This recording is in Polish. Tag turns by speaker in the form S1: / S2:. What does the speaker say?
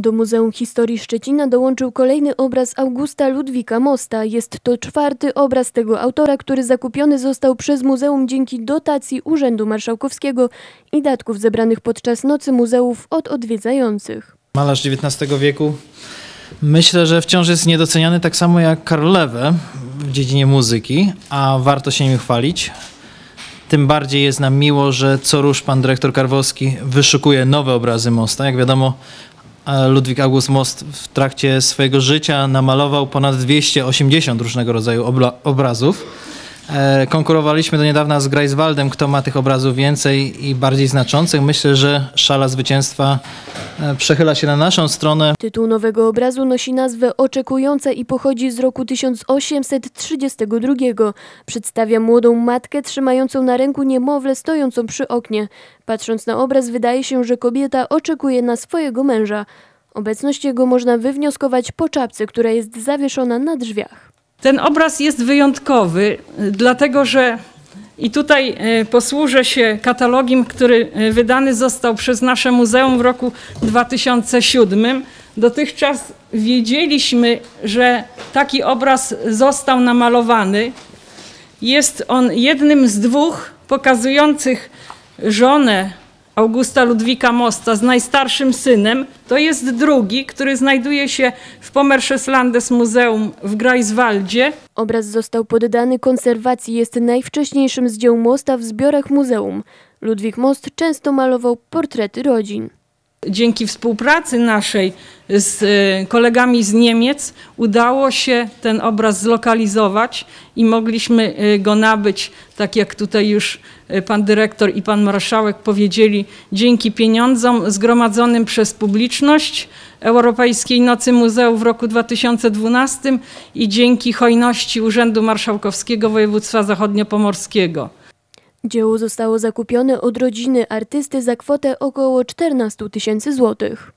S1: Do Muzeum Historii Szczecina dołączył kolejny obraz Augusta Ludwika Mosta. Jest to czwarty obraz tego autora, który zakupiony został przez muzeum dzięki dotacji Urzędu Marszałkowskiego i datków zebranych podczas Nocy Muzeów od odwiedzających.
S2: Malarz XIX wieku myślę, że wciąż jest niedoceniany tak samo jak Karl Lewe w dziedzinie muzyki, a warto się nim chwalić. Tym bardziej jest nam miło, że co rusz pan dyrektor Karwowski wyszukuje nowe obrazy Mosta. Jak wiadomo, Ludwik August Most w trakcie swojego życia namalował ponad 280 różnego rodzaju obla- obrazów. E, Konkurowaliśmy do niedawna z Greifswaldem, kto ma tych obrazów więcej i bardziej znaczących. Myślę, że szala zwycięstwa e, przechyla się na naszą stronę.
S1: Tytuł nowego obrazu nosi nazwę Oczekująca i pochodzi z roku 1832. Przedstawia młodą matkę trzymającą na ręku niemowlę stojącą przy oknie. Patrząc na obraz wydaje się, że kobieta oczekuje na swojego męża. Obecność jego można wywnioskować po czapce, która jest zawieszona na drzwiach.
S3: Ten obraz jest wyjątkowy, y, dlatego że i tutaj y, posłużę się katalogiem, który y, wydany został przez nasze muzeum w roku 2007. Dotychczas wiedzieliśmy, że taki obraz został namalowany. Jest on jednym z dwóch pokazujących żonę Augusta Ludwika Mosta z najstarszym synem. To jest drugi, który znajduje się w Pommerscheslandes Muzeum w Greifswaldzie.
S1: Obraz został poddany konserwacji, jest najwcześniejszym z dzieł Mosta w zbiorach muzeum. Ludwik Most często malował portrety rodzin.
S3: Dzięki współpracy naszej z e, kolegami z Niemiec udało się ten obraz zlokalizować i mogliśmy e, go nabyć, tak jak tutaj już e, pan dyrektor i pan marszałek powiedzieli, dzięki pieniądzom zgromadzonym przez publiczność Europejskiej Nocy Muzeów w roku 2012 i dzięki hojności Urzędu Marszałkowskiego Województwa Zachodniopomorskiego.
S1: Dzieło zostało zakupione od rodziny artysty za kwotę około 14 tysięcy złotych.